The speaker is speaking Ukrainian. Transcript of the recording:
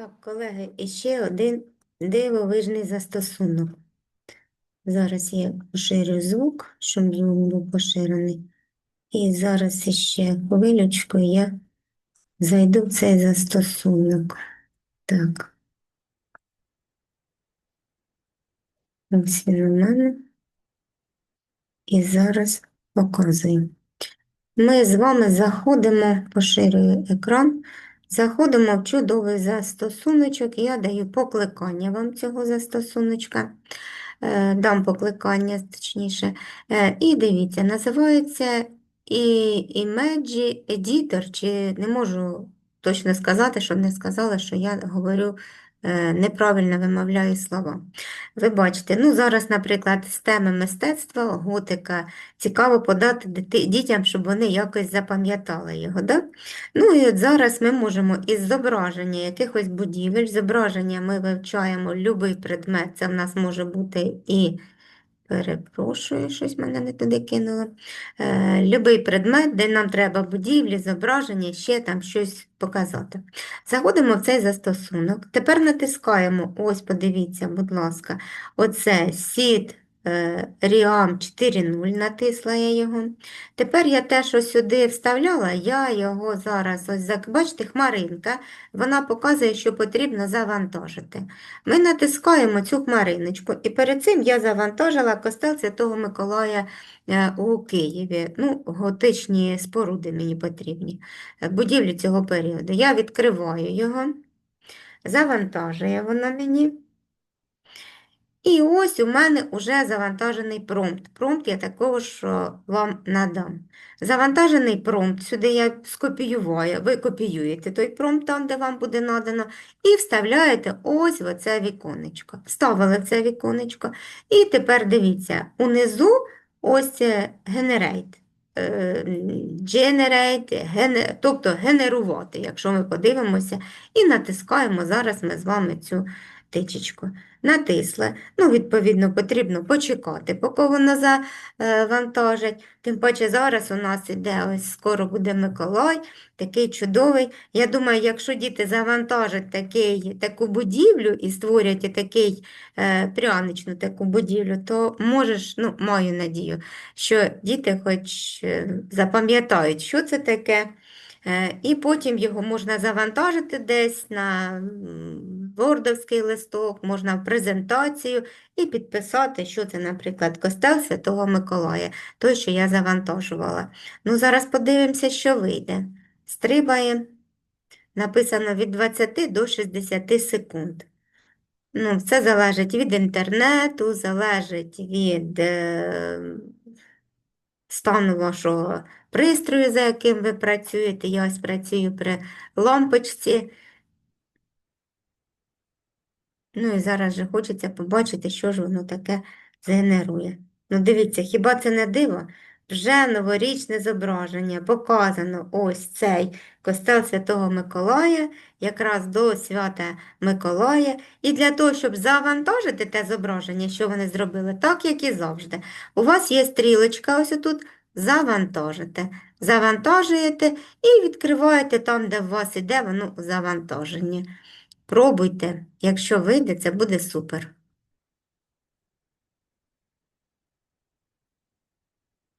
Так, колеги, іще один дивовижний застосунок. Зараз я поширю звук, щоб звук був поширений. І зараз іще хвилючку я зайду в цей застосунок. Так. Ось він у мене. І зараз показую. Ми з вами заходимо, поширюю екран, заходимо в чудовий застосуночок. Я даю покликання вам цього застосуночка. Е, Дам покликання, точніше. Е, І дивіться, називається Image Editor, чи не можу точно сказати, щоб не сказала, що я говорю неправильно вимовляю слова. Ви бачите, ну зараз, наприклад, з теми мистецтва, готика, цікаво подати дітям, щоб вони якось запам'ятали його. Да? Ну і от зараз ми можемо із зображення якихось будівель, зображення ми вивчаємо будь-який предмет, це в нас може бути і, перепрошую, щось мене не туди кинуло. Е, любий предмет, де нам треба будівлі, зображення, ще там щось показати. Заходимо в цей застосунок. Тепер натискаємо, ось подивіться, будь ласка, оце е, Ріам 4.0, натисла я його. Тепер я те, що сюди вставляла, я його зараз, ось бачите, хмаринка, вона показує, що потрібно завантажити. Ми натискаємо цю хмариночку, і перед цим я завантажила костел Святого Миколая е, у Києві. Ну, готичні споруди мені потрібні, е, будівлі цього періоду. Я відкриваю його, завантажує воно мені. І ось у мене вже завантажений промпт. Промпт я такого ж вам надам. Завантажений промпт, сюди я скопіюваю, ви копіюєте той промпт там, де вам буде надано, і вставляєте ось в це віконечко. Вставили це віконечко. І тепер дивіться, унизу ось generate. Generate, гене- тобто генерувати, якщо ми подивимося, і натискаємо зараз ми з вами цю тичечку. Натисли. Ну, відповідно, потрібно почекати, поки воно завантажить. Тим паче зараз у нас іде, ось скоро буде Миколай, такий чудовий. Я думаю, якщо діти завантажать такий, таку будівлю і створять такий е, пряничну таку будівлю, то можеш, ну, маю надію, що діти хоч е, запам'ятають, що це таке. Е, І потім його можна завантажити десь на вордовський листок, можна в презентацію і підписати, що це, наприклад, костел Святого Миколая, той, що я завантажувала. Ну, зараз подивимося, що вийде. Стрибає, написано від 20 до 60 секунд. Ну, все залежить від інтернету, залежить від е, стану вашого пристрою, за яким ви працюєте. Я ось працюю при лампочці. Ну і зараз же хочеться побачити, що ж воно таке згенерує. Ну, дивіться, хіба це не диво? Вже новорічне зображення показано ось цей костел Святого Миколая, якраз до свята Миколая. І для того, щоб завантажити те зображення, що вони зробили, так як і завжди. У вас є стрілочка ось тут, завантажите. Завантажуєте і відкриваєте там, де у вас іде воно завантаження. Пробуйте, якщо вийде, це буде супер.